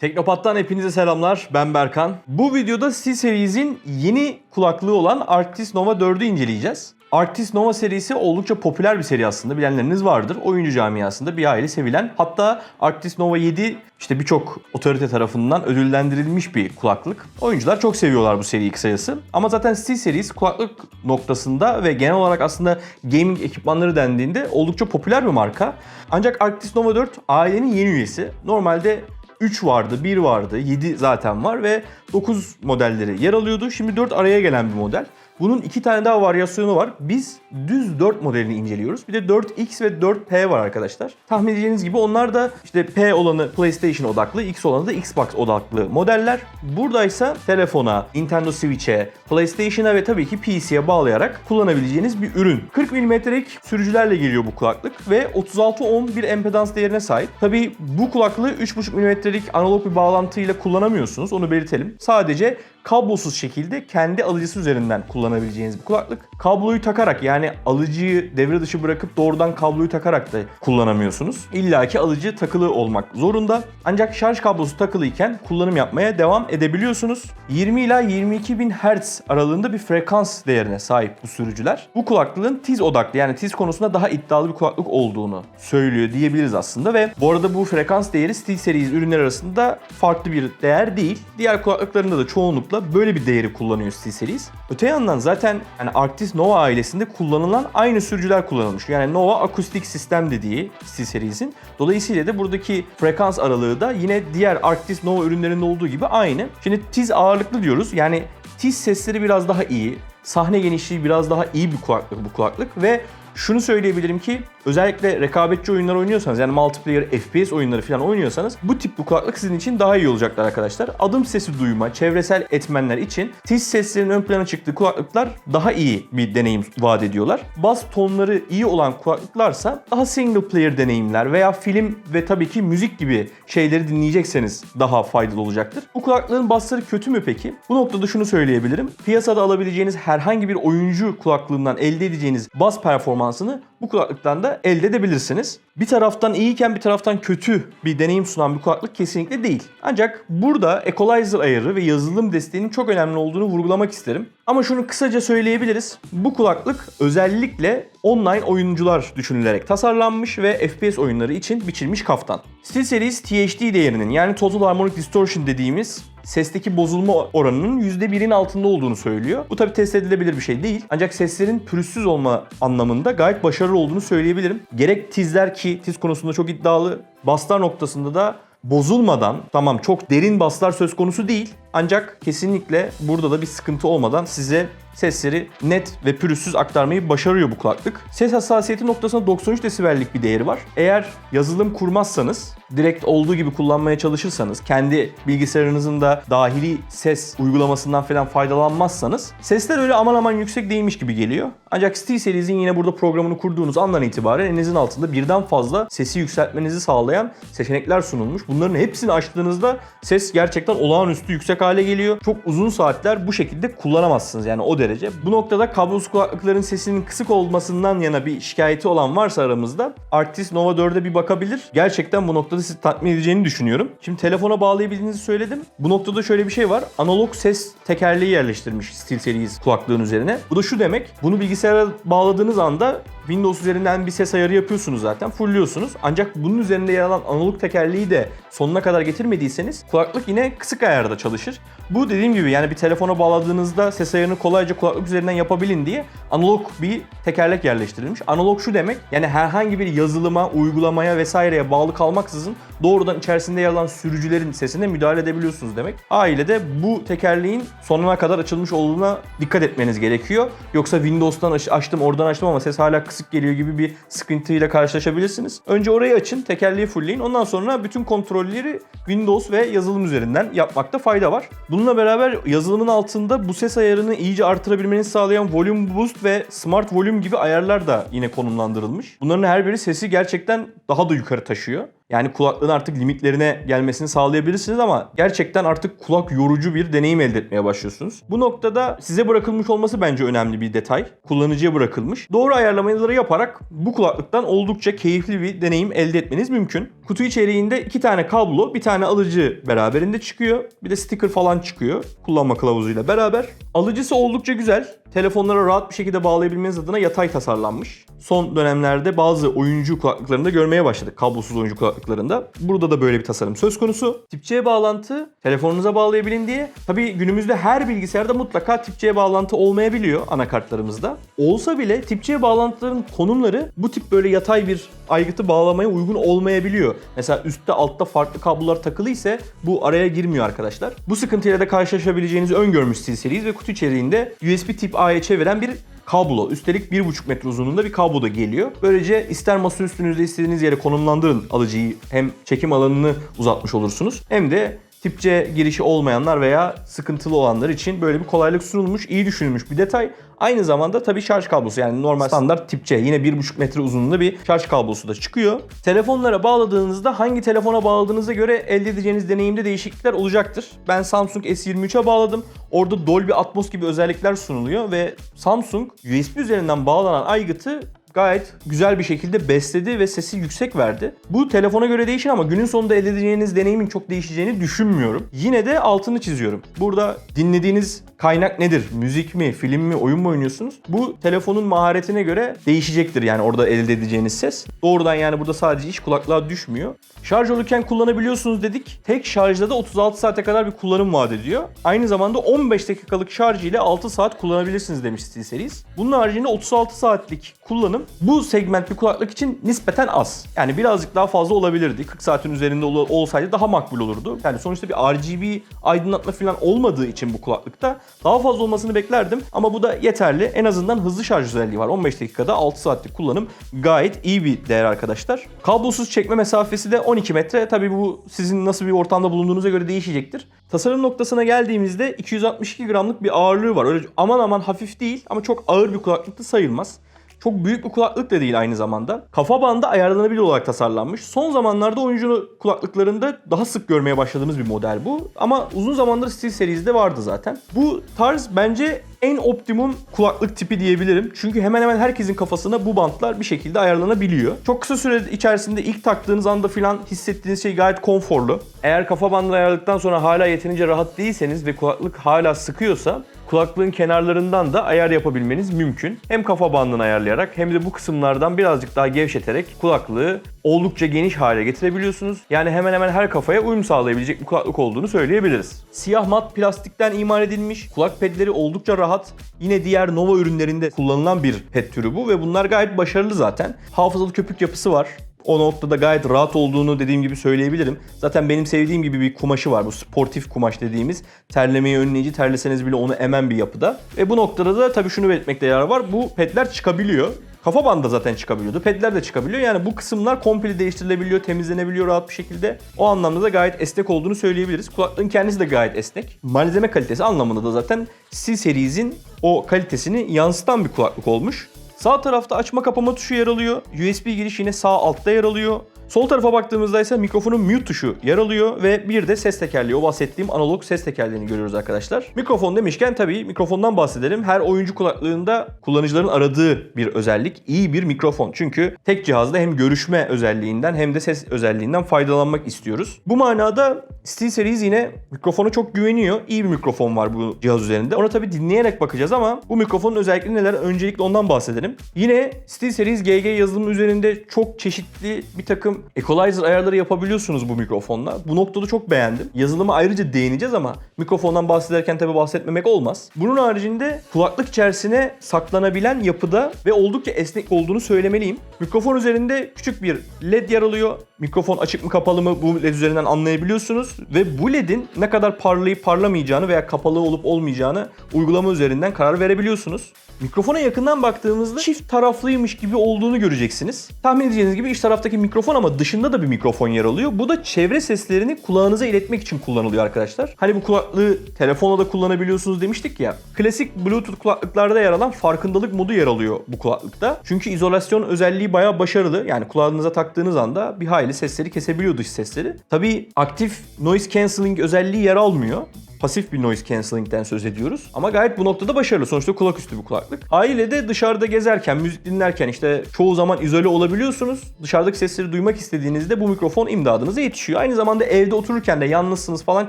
Teknopat'tan hepinize selamlar. Ben Berkan. Bu videoda C-Series'in yeni kulaklığı olan Arctis Nova 4'ü inceleyeceğiz. Arctis Nova serisi oldukça popüler bir seri aslında. Bilenleriniz vardır. Oyuncu camiasında bir aile sevilen. Hatta Arctis Nova 7 işte birçok otorite tarafından ödüllendirilmiş bir kulaklık. Oyuncular çok seviyorlar bu seriyi kısacası. Ama zaten C-Series kulaklık noktasında ve genel olarak aslında gaming ekipmanları dendiğinde oldukça popüler bir marka. Ancak Arctis Nova 4 ailenin yeni üyesi. Normalde 3 vardı, 1 vardı, 7 zaten var ve 9 modelleri yer alıyordu. Şimdi 4 araya gelen bir model. Bunun iki tane daha varyasyonu var. Biz düz 4 modelini inceliyoruz. Bir de 4X ve 4P var arkadaşlar. Tahmin edeceğiniz gibi onlar da işte P olanı PlayStation odaklı, X olanı da Xbox odaklı modeller. Buradaysa telefona, Nintendo Switch'e, PlayStation'a ve tabii ki PC'ye bağlayarak kullanabileceğiniz bir ürün. 40 mm'lik sürücülerle geliyor bu kulaklık ve 36 ohm bir empedans değerine sahip. Tabii bu kulaklığı 3.5 mm'lik analog bir bağlantıyla kullanamıyorsunuz. Onu belirtelim. Sadece kablosuz şekilde kendi alıcısı üzerinden kullanabileceğiniz bir kulaklık. Kabloyu takarak yani alıcıyı devre dışı bırakıp doğrudan kabloyu takarak da kullanamıyorsunuz. İlla ki alıcı takılı olmak zorunda. Ancak şarj kablosu takılıyken kullanım yapmaya devam edebiliyorsunuz. 20 ila 22 bin Hz aralığında bir frekans değerine sahip bu sürücüler. Bu kulaklığın tiz odaklı yani tiz konusunda daha iddialı bir kulaklık olduğunu söylüyor diyebiliriz aslında ve bu arada bu frekans değeri Steel Series ürünler arasında farklı bir değer değil. Diğer kulaklıklarında da çoğunlukla böyle bir değeri kullanıyor Steel Series. Öte yandan zaten yani Arctis Nova ailesinde kullanılan aynı sürücüler kullanılmış. Yani Nova akustik sistem dediği Steel Series'in. Dolayısıyla da buradaki frekans aralığı da yine diğer Arctis Nova ürünlerinde olduğu gibi aynı. Şimdi tiz ağırlıklı diyoruz. Yani tiz sesleri biraz daha iyi. Sahne genişliği biraz daha iyi bir kulaklık bu kulaklık ve şunu söyleyebilirim ki özellikle rekabetçi oyunlar oynuyorsanız yani multiplayer FPS oyunları falan oynuyorsanız bu tip bu kulaklık sizin için daha iyi olacaklar arkadaşlar. Adım sesi duyma, çevresel etmenler için tiz seslerin ön plana çıktığı kulaklıklar daha iyi bir deneyim vaat ediyorlar. Bas tonları iyi olan kulaklıklarsa daha single player deneyimler veya film ve tabii ki müzik gibi şeyleri dinleyecekseniz daha faydalı olacaktır. Bu kulaklığın basları kötü mü peki? Bu noktada şunu söyleyebilirim. Piyasada alabileceğiniz herhangi bir oyuncu kulaklığından elde edeceğiniz bas performansını bu kulaklıktan da elde edebilirsiniz. Bir taraftan iyiyken bir taraftan kötü bir deneyim sunan bir kulaklık kesinlikle değil. Ancak burada equalizer ayarı ve yazılım desteğinin çok önemli olduğunu vurgulamak isterim. Ama şunu kısaca söyleyebiliriz. Bu kulaklık özellikle online oyuncular düşünülerek tasarlanmış ve FPS oyunları için biçilmiş kaftan. SteelSeries THD değerinin yani Total Harmonic Distortion dediğimiz sesteki bozulma oranının %1'in altında olduğunu söylüyor. Bu tabi test edilebilir bir şey değil. Ancak seslerin pürüzsüz olma anlamında gayet başarılı olduğunu söyleyebilirim. Gerek tizler ki tiz konusunda çok iddialı. Baslar noktasında da bozulmadan tamam çok derin baslar söz konusu değil. Ancak kesinlikle burada da bir sıkıntı olmadan size sesleri net ve pürüzsüz aktarmayı başarıyor bu kulaklık. Ses hassasiyeti noktasında 93 desibellik bir değeri var. Eğer yazılım kurmazsanız, direkt olduğu gibi kullanmaya çalışırsanız, kendi bilgisayarınızın da dahili ses uygulamasından falan faydalanmazsanız sesler öyle aman aman yüksek değilmiş gibi geliyor. Ancak Steel Series'in yine burada programını kurduğunuz andan itibaren elinizin altında birden fazla sesi yükseltmenizi sağlayan seçenekler sunulmuş. Bunların hepsini açtığınızda ses gerçekten olağanüstü yüksek hale geliyor. Çok uzun saatler bu şekilde kullanamazsınız yani o derece. Bu noktada kablosuz kulaklıkların sesinin kısık olmasından yana bir şikayeti olan varsa aramızda Arctis Nova 4'e bir bakabilir. Gerçekten bu noktada sizi tatmin edeceğini düşünüyorum. Şimdi telefona bağlayabildiğinizi söyledim. Bu noktada şöyle bir şey var. Analog ses tekerleği yerleştirmiş Steel Series kulaklığın üzerine. Bu da şu demek. Bunu bilgisayara bağladığınız anda Windows üzerinden bir ses ayarı yapıyorsunuz zaten. Fullliyorsunuz. Ancak bunun üzerinde yer alan analog tekerleği de sonuna kadar getirmediyseniz kulaklık yine kısık ayarda çalışır. Bu dediğim gibi yani bir telefona bağladığınızda ses ayarını kolayca kulaklık üzerinden yapabilin diye analog bir tekerlek yerleştirilmiş. Analog şu demek yani herhangi bir yazılıma, uygulamaya vesaireye bağlı kalmaksızın doğrudan içerisinde yer alan sürücülerin sesine müdahale edebiliyorsunuz demek. Aile de bu tekerleğin sonuna kadar açılmış olduğuna dikkat etmeniz gerekiyor. Yoksa Windows'tan aç- açtım oradan açtım ama ses hala kısık geliyor gibi bir sıkıntıyla karşılaşabilirsiniz. Önce orayı açın, tekerleği fullleyin. Ondan sonra bütün kontrolleri Windows ve yazılım üzerinden yapmakta fayda var. Bununla beraber yazılımın altında bu ses ayarını iyice artırabilmenizi sağlayan Volume Boost ve Smart Volume gibi ayarlar da yine konumlandırılmış. Bunların her biri sesi gerçekten daha da yukarı taşıyor. Yani kulaklığın artık limitlerine gelmesini sağlayabilirsiniz ama gerçekten artık kulak yorucu bir deneyim elde etmeye başlıyorsunuz. Bu noktada size bırakılmış olması bence önemli bir detay. Kullanıcıya bırakılmış. Doğru ayarlamaları yaparak bu kulaklıktan oldukça keyifli bir deneyim elde etmeniz mümkün. Kutu içeriğinde iki tane kablo, bir tane alıcı beraberinde çıkıyor. Bir de sticker falan çıkıyor kullanma kılavuzuyla beraber. Alıcısı oldukça güzel. Telefonlara rahat bir şekilde bağlayabilmeniz adına yatay tasarlanmış. Son dönemlerde bazı oyuncu kulaklıklarında görmeye başladık. Kablosuz oyuncu kulaklıklarında. Burada da böyle bir tasarım söz konusu. Tip C bağlantı telefonunuza bağlayabilin diye. Tabii günümüzde her bilgisayarda mutlaka tip C bağlantı olmayabiliyor anakartlarımızda. Olsa bile tip C bağlantıların konumları bu tip böyle yatay bir aygıtı bağlamaya uygun olmayabiliyor. Mesela üstte altta farklı kablolar takılı ise bu araya girmiyor arkadaşlar. Bu sıkıntıyla da karşılaşabileceğinizi öngörmüş SteelSeries ve kutu içeriğinde USB tip A'ya çeviren bir kablo. Üstelik 1,5 metre uzunluğunda bir kablo da geliyor. Böylece ister masa üstünüzde istediğiniz yere konumlandırın alıcıyı. Hem çekim alanını uzatmış olursunuz hem de tip C girişi olmayanlar veya sıkıntılı olanlar için böyle bir kolaylık sunulmuş, iyi düşünülmüş bir detay. Aynı zamanda tabii şarj kablosu yani normal standart tip C yine 1,5 metre uzunluğunda bir şarj kablosu da çıkıyor. Telefonlara bağladığınızda hangi telefona bağladığınıza göre elde edeceğiniz deneyimde değişiklikler olacaktır. Ben Samsung S23'e bağladım. Orada Dolby Atmos gibi özellikler sunuluyor ve Samsung USB üzerinden bağlanan aygıtı gayet güzel bir şekilde besledi ve sesi yüksek verdi. Bu telefona göre değişir ama günün sonunda elde edeceğiniz deneyimin çok değişeceğini düşünmüyorum. Yine de altını çiziyorum. Burada dinlediğiniz kaynak nedir? Müzik mi, film mi, oyun mu oynuyorsunuz? Bu telefonun maharetine göre değişecektir yani orada elde edeceğiniz ses. Doğrudan yani burada sadece iş kulaklığa düşmüyor. Şarj olurken kullanabiliyorsunuz dedik. Tek şarjda da 36 saate kadar bir kullanım vaat ediyor. Aynı zamanda 15 dakikalık şarj ile 6 saat kullanabilirsiniz demiş SteelSeries. Bunun haricinde 36 saatlik kullanım bu segment bir kulaklık için nispeten az. Yani birazcık daha fazla olabilirdi. 40 saatin üzerinde ol- olsaydı daha makbul olurdu. Yani sonuçta bir RGB aydınlatma falan olmadığı için bu kulaklıkta daha fazla olmasını beklerdim. Ama bu da yeterli. En azından hızlı şarj özelliği var. 15 dakikada 6 saatlik kullanım gayet iyi bir değer arkadaşlar. Kablosuz çekme mesafesi de 12 metre. Tabii bu sizin nasıl bir ortamda bulunduğunuza göre değişecektir. Tasarım noktasına geldiğimizde 262 gramlık bir ağırlığı var. Öyle aman aman hafif değil ama çok ağır bir kulaklık da sayılmaz. Çok büyük bir kulaklık da değil aynı zamanda. Kafa bandı ayarlanabilir olarak tasarlanmış. Son zamanlarda oyuncu kulaklıklarında daha sık görmeye başladığımız bir model bu. Ama uzun zamandır SteelSeries'de vardı zaten. Bu tarz bence en optimum kulaklık tipi diyebilirim. Çünkü hemen hemen herkesin kafasına bu bantlar bir şekilde ayarlanabiliyor. Çok kısa süre içerisinde ilk taktığınız anda filan hissettiğiniz şey gayet konforlu. Eğer kafa bandını ayarladıktan sonra hala yeterince rahat değilseniz ve kulaklık hala sıkıyorsa kulaklığın kenarlarından da ayar yapabilmeniz mümkün. Hem kafa bandını ayarlayarak hem de bu kısımlardan birazcık daha gevşeterek kulaklığı oldukça geniş hale getirebiliyorsunuz. Yani hemen hemen her kafaya uyum sağlayabilecek bir kulaklık olduğunu söyleyebiliriz. Siyah mat plastikten imal edilmiş. Kulak pedleri oldukça rahat. Yine diğer Nova ürünlerinde kullanılan bir ped türü bu ve bunlar gayet başarılı zaten. Hafızalı köpük yapısı var. O noktada gayet rahat olduğunu dediğim gibi söyleyebilirim. Zaten benim sevdiğim gibi bir kumaşı var. Bu sportif kumaş dediğimiz terlemeyi önleyici, terleseniz bile onu emen bir yapıda. Ve bu noktada da tabii şunu belirtmekte yarar var. Bu pedler çıkabiliyor. Kafa bandı zaten çıkabiliyordu. Pedler de çıkabiliyor. Yani bu kısımlar komple değiştirilebiliyor, temizlenebiliyor rahat bir şekilde. O anlamda da gayet esnek olduğunu söyleyebiliriz. Kulaklığın kendisi de gayet esnek. Malzeme kalitesi anlamında da zaten C Series'in o kalitesini yansıtan bir kulaklık olmuş. Sağ tarafta açma kapama tuşu yer alıyor. USB giriş yine sağ altta yer alıyor. Sol tarafa baktığımızda ise mikrofonun mute tuşu yer alıyor ve bir de ses tekerleği. O bahsettiğim analog ses tekerleğini görüyoruz arkadaşlar. Mikrofon demişken tabii mikrofondan bahsedelim. Her oyuncu kulaklığında kullanıcıların aradığı bir özellik iyi bir mikrofon. Çünkü tek cihazda hem görüşme özelliğinden hem de ses özelliğinden faydalanmak istiyoruz. Bu manada SteelSeries yine mikrofona çok güveniyor. İyi bir mikrofon var bu cihaz üzerinde. Ona tabii dinleyerek bakacağız ama bu mikrofonun özellikleri neler? Öncelikle ondan bahsedelim. Yine SteelSeries GG yazılımı üzerinde çok çeşitli bir takım equalizer ayarları yapabiliyorsunuz bu mikrofonla. Bu noktada çok beğendim. Yazılıma ayrıca değineceğiz ama mikrofondan bahsederken tabii bahsetmemek olmaz. Bunun haricinde kulaklık içerisine saklanabilen yapıda ve oldukça esnek olduğunu söylemeliyim. Mikrofon üzerinde küçük bir led yer alıyor. Mikrofon açık mı kapalı mı bu led üzerinden anlayabiliyorsunuz. Ve bu ledin ne kadar parlayıp parlamayacağını veya kapalı olup olmayacağını uygulama üzerinden karar verebiliyorsunuz. Mikrofona yakından baktığımızda çift taraflıymış gibi olduğunu göreceksiniz. Tahmin edeceğiniz gibi iç taraftaki mikrofon ama dışında da bir mikrofon yer alıyor. Bu da çevre seslerini kulağınıza iletmek için kullanılıyor arkadaşlar. Hani bu kulaklığı telefonla da kullanabiliyorsunuz demiştik ya. Klasik Bluetooth kulaklıklarda yer alan farkındalık modu yer alıyor bu kulaklıkta. Çünkü izolasyon özelliği bayağı başarılı. Yani kulağınıza taktığınız anda bir hayli sesleri kesebiliyor dış sesleri. Tabii aktif noise cancelling özelliği yer almıyor pasif bir noise cancelling'den söz ediyoruz. Ama gayet bu noktada başarılı. Sonuçta kulak üstü bir kulaklık. Ailede dışarıda gezerken, müzik dinlerken işte çoğu zaman izole olabiliyorsunuz. Dışarıdaki sesleri duymak istediğinizde bu mikrofon imdadınıza yetişiyor. Aynı zamanda evde otururken de yalnızsınız falan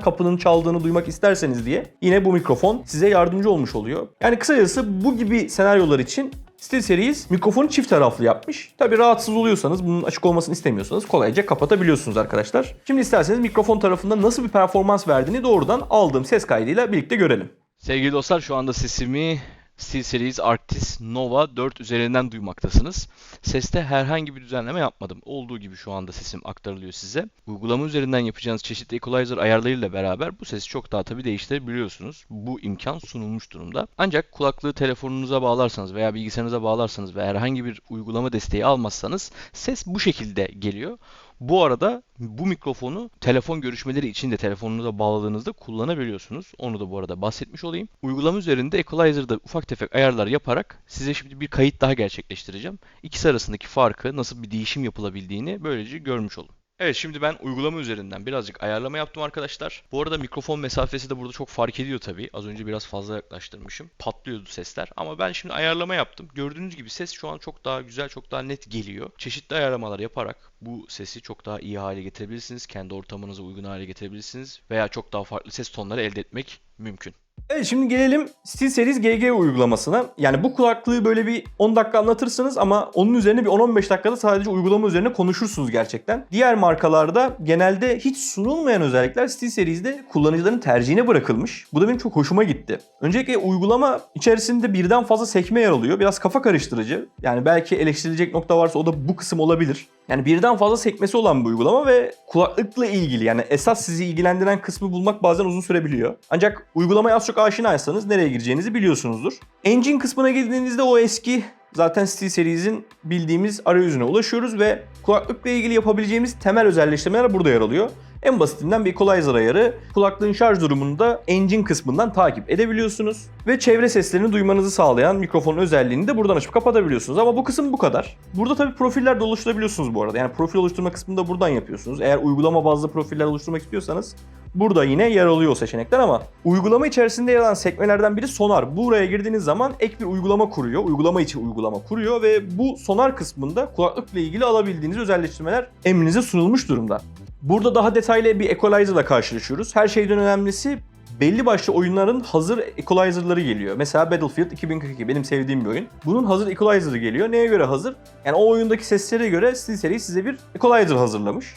kapının çaldığını duymak isterseniz diye yine bu mikrofon size yardımcı olmuş oluyor. Yani kısacası bu gibi senaryolar için SteelSeries mikrofonu çift taraflı yapmış. Tabi rahatsız oluyorsanız bunun açık olmasını istemiyorsanız kolayca kapatabiliyorsunuz arkadaşlar. Şimdi isterseniz mikrofon tarafında nasıl bir performans verdiğini doğrudan aldığım ses kaydıyla birlikte görelim. Sevgili dostlar şu anda sesimi SteelSeries Arctis Nova 4 üzerinden duymaktasınız. Seste herhangi bir düzenleme yapmadım. Olduğu gibi şu anda sesim aktarılıyor size. Uygulama üzerinden yapacağınız çeşitli equalizer ayarlarıyla beraber bu sesi çok daha tabii değiştirebiliyorsunuz. Bu imkan sunulmuş durumda. Ancak kulaklığı telefonunuza bağlarsanız veya bilgisayarınıza bağlarsanız ve herhangi bir uygulama desteği almazsanız ses bu şekilde geliyor. Bu arada bu mikrofonu telefon görüşmeleri için de telefonunuza bağladığınızda kullanabiliyorsunuz. Onu da bu arada bahsetmiş olayım. Uygulama üzerinde Equalizer'da ufak tefek ayarlar yaparak size şimdi bir kayıt daha gerçekleştireceğim. İkisi arasındaki farkı, nasıl bir değişim yapılabildiğini böylece görmüş olun. Evet şimdi ben uygulama üzerinden birazcık ayarlama yaptım arkadaşlar. Bu arada mikrofon mesafesi de burada çok fark ediyor tabii. Az önce biraz fazla yaklaştırmışım. Patlıyordu sesler. Ama ben şimdi ayarlama yaptım. Gördüğünüz gibi ses şu an çok daha güzel, çok daha net geliyor. Çeşitli ayarlamalar yaparak bu sesi çok daha iyi hale getirebilirsiniz. Kendi ortamınıza uygun hale getirebilirsiniz. Veya çok daha farklı ses tonları elde etmek mümkün. Evet şimdi gelelim SteelSeries GG uygulamasına. Yani bu kulaklığı böyle bir 10 dakika anlatırsınız ama onun üzerine bir 10-15 dakikada sadece uygulama üzerine konuşursunuz gerçekten. Diğer markalarda genelde hiç sunulmayan özellikler SteelSeries'de kullanıcıların tercihine bırakılmış. Bu da benim çok hoşuma gitti. Öncelikle uygulama içerisinde birden fazla sekme yer alıyor. Biraz kafa karıştırıcı. Yani belki eleştirilecek nokta varsa o da bu kısım olabilir. Yani birden fazla sekmesi olan bir uygulama ve kulaklıkla ilgili yani esas sizi ilgilendiren kısmı bulmak bazen uzun sürebiliyor. Ancak uygulamaya az çok aşinaysanız nereye gireceğinizi biliyorsunuzdur. Engine kısmına girdiğinizde o eski zaten SteelSeries'in bildiğimiz arayüzüne ulaşıyoruz ve kulaklıkla ilgili yapabileceğimiz temel özelleştirmeler burada yer alıyor. En basitinden bir equalizer ayarı. Kulaklığın şarj durumunu da engine kısmından takip edebiliyorsunuz. Ve çevre seslerini duymanızı sağlayan mikrofon özelliğini de buradan açıp kapatabiliyorsunuz. Ama bu kısım bu kadar. Burada tabii profiller de oluşturabiliyorsunuz bu arada. Yani profil oluşturma kısmını da buradan yapıyorsunuz. Eğer uygulama bazlı profiller oluşturmak istiyorsanız Burada yine yer alıyor o seçenekler ama uygulama içerisinde yer alan sekmelerden biri sonar. Buraya girdiğiniz zaman ek bir uygulama kuruyor. Uygulama içi uygulama kuruyor ve bu sonar kısmında kulaklıkla ilgili alabildiğiniz özelleştirmeler emrinize sunulmuş durumda. Burada daha detaylı bir equalizer karşılaşıyoruz. Her şeyden önemlisi belli başlı oyunların hazır equalizer'ları geliyor. Mesela Battlefield 2042 benim sevdiğim bir oyun. Bunun hazır equalizer'ı geliyor. Neye göre hazır? Yani o oyundaki seslere göre SteelSeries size bir equalizer hazırlamış.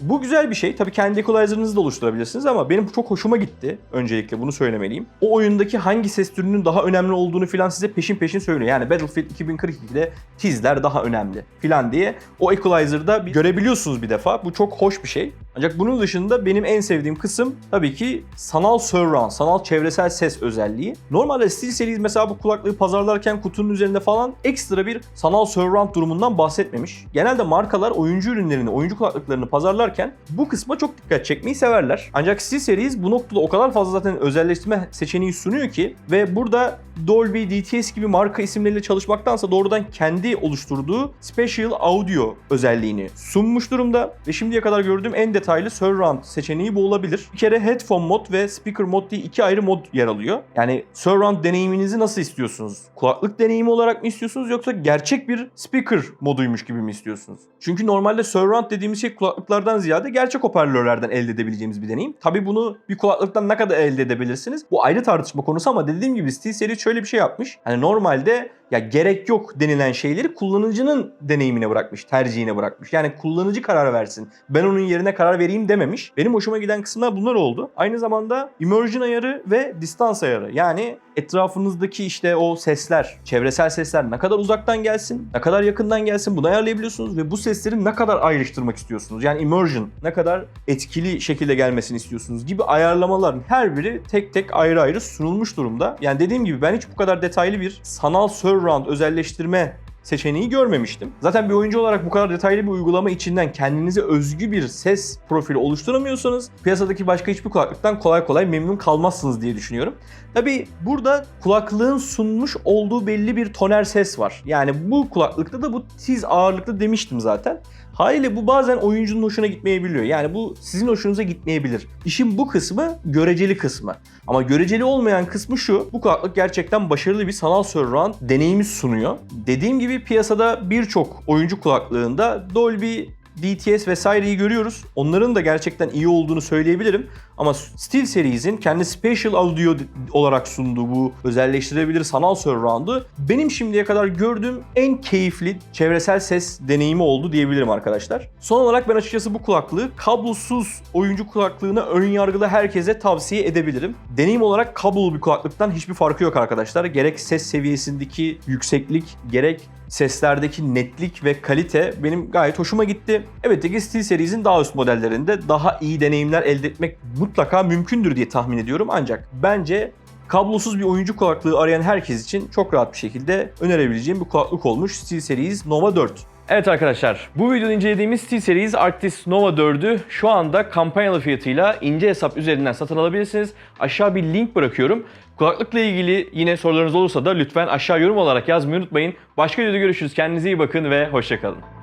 Bu güzel bir şey. Tabii kendi equalizer'ınızı da oluşturabilirsiniz ama benim çok hoşuma gitti. Öncelikle bunu söylemeliyim. O oyundaki hangi ses türünün daha önemli olduğunu filan size peşin peşin söylüyor. Yani Battlefield 2042'de tizler daha önemli filan diye o equalizer'da bir görebiliyorsunuz bir defa. Bu çok hoş bir şey. Ancak bunun dışında benim en sevdiğim kısım tabii ki sanal surround, sanal çevresel ses özelliği. Normalde SteelSeries mesela bu kulaklığı pazarlarken kutunun üzerinde falan ekstra bir sanal surround durumundan bahsetmemiş. Genelde markalar oyuncu ürünlerini, oyuncu kulaklıklarını pazarlarken bu kısma çok dikkat çekmeyi severler. Ancak SteelSeries bu noktada o kadar fazla zaten özelleştirme seçeneği sunuyor ki ve burada Dolby, DTS gibi marka isimleriyle çalışmaktansa doğrudan kendi oluşturduğu Special Audio özelliğini sunmuş durumda ve şimdiye kadar gördüğüm en detaylı surround seçeneği bu olabilir. Bir kere headphone mod ve speaker mod diye iki ayrı mod yer alıyor. Yani surround deneyiminizi nasıl istiyorsunuz? Kulaklık deneyimi olarak mı istiyorsunuz yoksa gerçek bir speaker moduymuş gibi mi istiyorsunuz? Çünkü normalde surround dediğimiz şey kulaklıklardan ziyade gerçek hoparlörlerden elde edebileceğimiz bir deneyim. Tabi bunu bir kulaklıktan ne kadar elde edebilirsiniz? Bu ayrı tartışma konusu ama dediğim gibi SteelSeries şöyle bir şey yapmış. Hani normalde ya gerek yok denilen şeyleri kullanıcının deneyimine bırakmış, tercihine bırakmış. Yani kullanıcı karar versin. Ben onun yerine karar vereyim dememiş. Benim hoşuma giden kısımlar bunlar oldu. Aynı zamanda immersion ayarı ve distans ayarı. Yani etrafınızdaki işte o sesler, çevresel sesler ne kadar uzaktan gelsin, ne kadar yakından gelsin bunu ayarlayabiliyorsunuz ve bu sesleri ne kadar ayrıştırmak istiyorsunuz. Yani immersion ne kadar etkili şekilde gelmesini istiyorsunuz gibi ayarlamaların her biri tek tek ayrı ayrı sunulmuş durumda. Yani dediğim gibi ben hiç bu kadar detaylı bir sanal surround özelleştirme seçeneği görmemiştim. Zaten bir oyuncu olarak bu kadar detaylı bir uygulama içinden kendinize özgü bir ses profili oluşturamıyorsanız piyasadaki başka hiçbir kulaklıktan kolay kolay memnun kalmazsınız diye düşünüyorum. Tabi burada kulaklığın sunmuş olduğu belli bir toner ses var. Yani bu kulaklıkta da bu tiz ağırlıklı demiştim zaten. Haliyle bu bazen oyuncunun hoşuna gitmeyebiliyor. Yani bu sizin hoşunuza gitmeyebilir. İşin bu kısmı göreceli kısmı. Ama göreceli olmayan kısmı şu. Bu kulaklık gerçekten başarılı bir sanal surround deneyimi sunuyor. Dediğim gibi piyasada birçok oyuncu kulaklığında Dolby DTS vesaireyi görüyoruz. Onların da gerçekten iyi olduğunu söyleyebilirim. Ama Steel Series'in kendi Spatial Audio olarak sunduğu bu özelleştirebilir sanal surround'u benim şimdiye kadar gördüğüm en keyifli çevresel ses deneyimi oldu diyebilirim arkadaşlar. Son olarak ben açıkçası bu kulaklığı kablosuz oyuncu kulaklığına ön yargılı herkese tavsiye edebilirim. Deneyim olarak kablolu bir kulaklıktan hiçbir farkı yok arkadaşlar. Gerek ses seviyesindeki yükseklik, gerek seslerdeki netlik ve kalite benim gayet hoşuma gitti. Evet ki Steel Series'in daha üst modellerinde daha iyi deneyimler elde etmek mutlaka mümkündür diye tahmin ediyorum. Ancak bence kablosuz bir oyuncu kulaklığı arayan herkes için çok rahat bir şekilde önerebileceğim bir kulaklık olmuş SteelSeries Nova 4. Evet arkadaşlar, bu videoda incelediğimiz SteelSeries Arctis Nova 4'ü şu anda kampanyalı fiyatıyla ince hesap üzerinden satın alabilirsiniz. Aşağı bir link bırakıyorum. Kulaklıkla ilgili yine sorularınız olursa da lütfen aşağı yorum olarak yazmayı unutmayın. Başka videoda görüşürüz. Kendinize iyi bakın ve hoşçakalın.